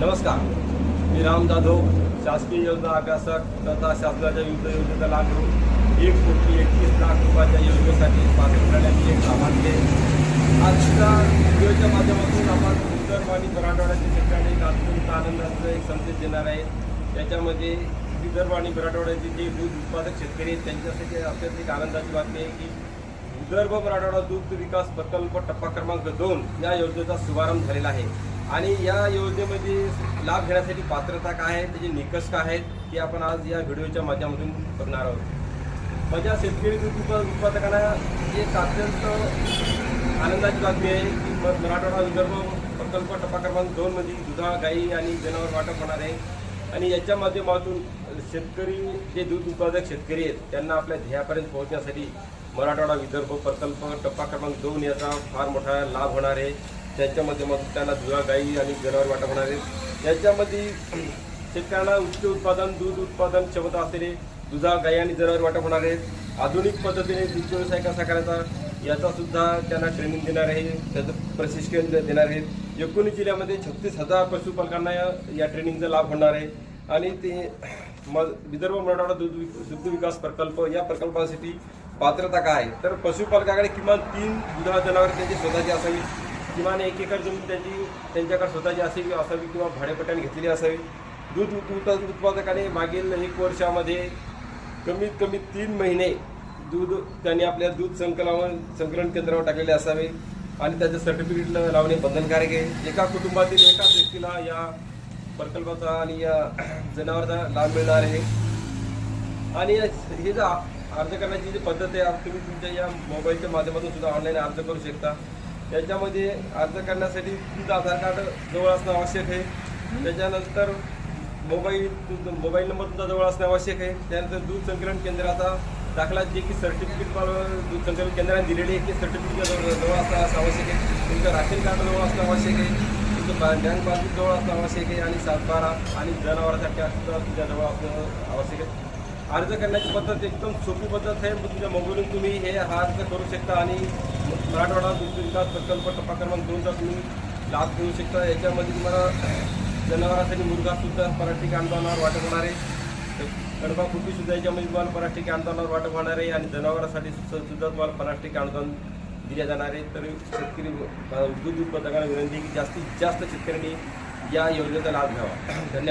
नमस्कार. मी राम जाधव शासकीय योजना अभ्यासक तथा शासनाच्या विविध योजनेचा लाभ घेऊन एक कोटी एकतीस लाख रुपयाच्या योजनेसाठी पात्र करण्याची एक लाभार्थी आहे. आजच्या व्हिडिओच्या माध्यमातून आपण विदर्भ आणि मराठवाड्याच्या ठिकाणी एक अत्यंत आनंदाचं एक संदेश देणार आहे. त्याच्यामध्ये विदर्भ आणि मराठवाड्याचे जे दूध उत्पादक शेतकरी आहेत त्यांच्यासाठी अत्यंत एक आनंदाची बातमी आहे की विदर्भ मराठवाडा दूध विकास प्रकल्प टप्पा क्रमांक दोन या योजनेचा शुभारंभ झालेला आहे. आणि या योजनेमध्ये लाभ घेण्यासाठी पात्रता काय आहे त्याचे निकष काय आहेत ते आपण आज या व्हिडिओच्या माध्यमातून बघणार आहोत. माझ्या शेतकरी दूध उत्पादकांना एक अत्यंत आनंदाची बातमी आहे की मराठवाडा विदर्भ प्रकल्प टप्पा क्रमांक दोनमध्ये दुधा गाई आणि जनावर वाटप होणार आहे. आणि याच्या माध्यमातून शेतकरी जे दूध उत्पादक शेतकरी आहेत त्यांना आपल्या ध्येयापर्यंत पोहोचण्यासाठी मराठवाडा विदर्भ प्रकल्प टप्पा क्रमांक दोन याचा फार मोठा लाभ होणार आहे. त्याच्या माध्यमातून त्यांना दुधा गाई आणि जनावर वाटप होणार आहे. याच्यामध्ये शेतकऱ्यांना उच्च उत्पादन दूध उत्पादन क्षमता असलेले दुधा गाई आणि जनावर वाटप होणार आहेत आधुनिक पद्धतीने दूध व्यवसाय कसा करायचा याचा सुद्धा त्यांना ट्रेनिंग देणार आहे. त्याचं प्रशिक्षण देणार आहेत. एकोणीस जिल्ह्यामध्ये छत्तीस हजार पशुपालकांना या या ट्रेनिंगचा लाभ होणार आहे. आणि ते म विदर्भ मराठवाडा दूध विक- दुग्ध विकास प्रकल्प या प्रकल्पासाठी पात्रता काय आहे? तर पशुपालकाकडे किमान तीन दुधा जनावर त्यांची स्वतःची असावी. किमान एक एकर जमीन त्यांची त्यांच्याकडे स्वतःची असावी असावी किंवा भाडेपट्ट्याने घेतलेली असावी. दूध उत- उत्पादकाने मागील एक वर्षामध्ये कमीत कमी तीन महिने दूध त्यांनी आपल्या दूध संकलन संकलन केंद्रावर टाकलेले असावे आणि त्याचं सर्टिफिकेट लावणे बंधनकारक आहे. एका कुटुंबातील एकाच व्यक्तीला या प्रकल्पाचा आणि या जनावरचा लाभ मिळणार आहे. आणि हे जे अर्ज करण्याची जी पद्धत आहे तुम्ही तुमच्या या मोबाईलच्या माध्यमातून सुद्धा ऑनलाईन अर्ज करू शकता. याच्यामध्ये अर्ज करण्यासाठी तुमचं आधार कार्ड जवळ असणं आवश्यक आहे. त्याच्यानंतर मोबाईल तुमचा मोबाईल नंबर तुमचा जवळ असणं आवश्यक आहे. त्यानंतर दूध संकलन केंद्राचा दाखला जे की सर्टिफिकेट दूध संकलन केंद्राने दिलेले आहे ते सर्टिफिकेट जवळ असणं असं आवश्यक आहे. तुमचं राशन कार्ड जवळ असणं आवश्यक आहे. तुमचं बँक पासबुक जवळ असणं आवश्यक आहे. आणि सातबारा आणि जनावरासाठी असतं सुद्धा तुमच्या जवळ असणं आवश्यक आहे. अर्ज करण्याची पद्धत एकदम सोपी पद्धत आहे. तुमच्या मोबाईलून तुम्ही हे हा अर्ज करू शकता आणि मराठवाडा दुग्ध विकास प्रकल्प टप्पा क्रमांक दोनचा तुम्ही लाभ घेऊ शकता. याच्यामध्ये तुम्हाला जनावरांसाठी मुर्गा पराठी पराठीक वाटप होणार आहे. कडबा कुठीसुद्धा याच्यामध्ये तुम्हाला पराठी आंदोलनावर वाटप होणार आहे आणि जनावरांसाठी सुद्धा सुद्धा तुम्हाला पराठी आंदोलन दिले जाणार आहे तर शेतकरी दूध उत्पादकांना विनंती आहे की जास्तीत जास्त शेतकऱ्यांनी या योजनेचा लाभ घ्यावा. धन्यवाद.